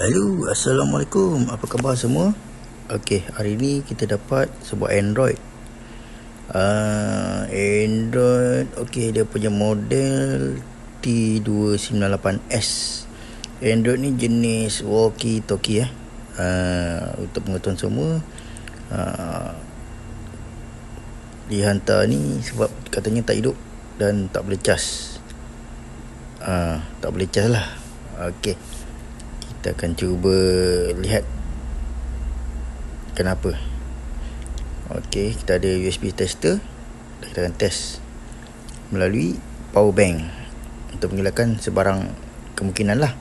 Assalamualaikum. Apa khabar semua? Okey, hari ni kita dapat sebuah Android. Uh, Android Okey, dia punya model T298S Android ni jenis walkie-talkie eh. Uh, untuk pengetahuan semua. Uh, Dihantar ni sebab katanya tak hidup Dan tak boleh cas uh, Tak boleh cas lah. Okey kita akan cuba lihat kenapa. Ok kita ada USB tester. Dan kita akan test melalui power bank untuk mengelakkan sebarang kemungkinan lah.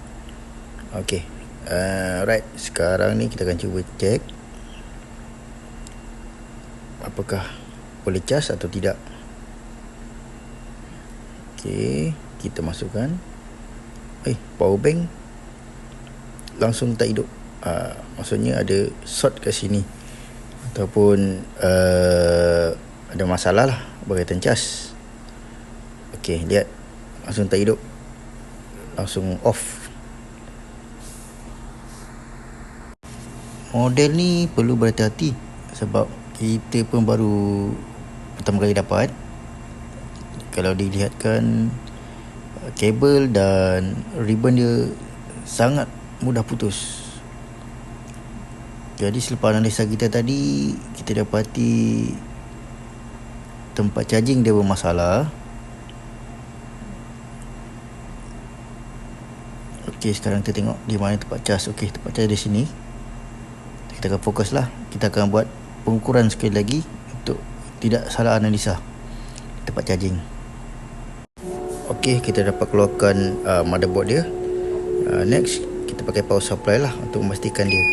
Ok uh, right. Sekarang ni kita akan cuba check apakah boleh cas atau tidak. Ok kita masukkan. Eh power bank langsung tak hidup. Uh, maksudnya ada short kat sini. Ataupun uh, ada masalah lah berkaitan cas ok lihat. Langsung tak hidup. Langsung off. Model ni perlu berhati-hati sebab kita pun baru pertama kali dapat. Kalau dilihatkan kabel dan ribbon dia sangat mudah putus jadi selepas analisa kita tadi kita dapati tempat charging dia bermasalah Okey, sekarang kita tengok di mana tempat cas. Okey, tempat cas di sini. Kita akan fokus lah. Kita akan buat pengukuran sekali lagi untuk tidak salah analisa tempat charging. Okey, kita dapat keluarkan uh, motherboard dia. Uh, next, kita pakai power supply lah untuk memastikan dia.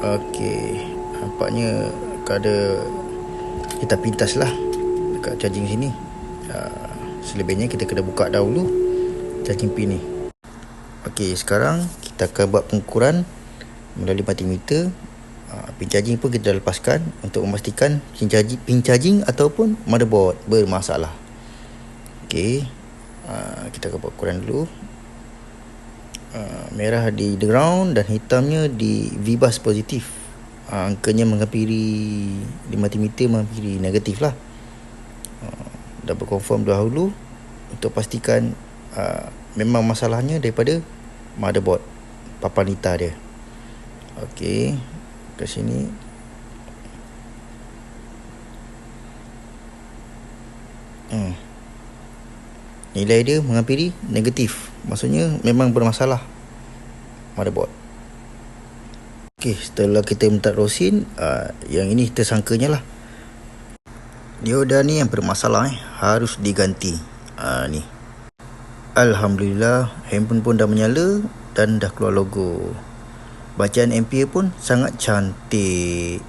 Okey, nampaknya ada kita pintas lah dekat charging sini. Uh, selebihnya kita kena buka dahulu charging pin ni. Okey, sekarang kita akan buat pengukuran melalui multimeter uh, pin charging pun kita lepaskan untuk memastikan pin charging, pin charging ataupun motherboard bermasalah. Okey, uh, kita akan buat ukuran dulu Uh, merah di ground dan hitamnya di V-bus positif. Uh, angkanya menghampiri 5 meter menghampiri negatif lah. Uh, dapat confirm dahulu untuk pastikan uh, memang masalahnya daripada motherboard papan nita dia. Ok ke sini. Hmm. Nilai dia menghampiri negatif maksudnya memang bermasalah motherboard Okey, setelah kita minta rosin, uh, yang ini tersangkanya lah. Dioda ni yang bermasalah eh, harus diganti. Uh, ni. Alhamdulillah, handphone pun dah menyala dan dah keluar logo. Bacaan ampere pun sangat cantik.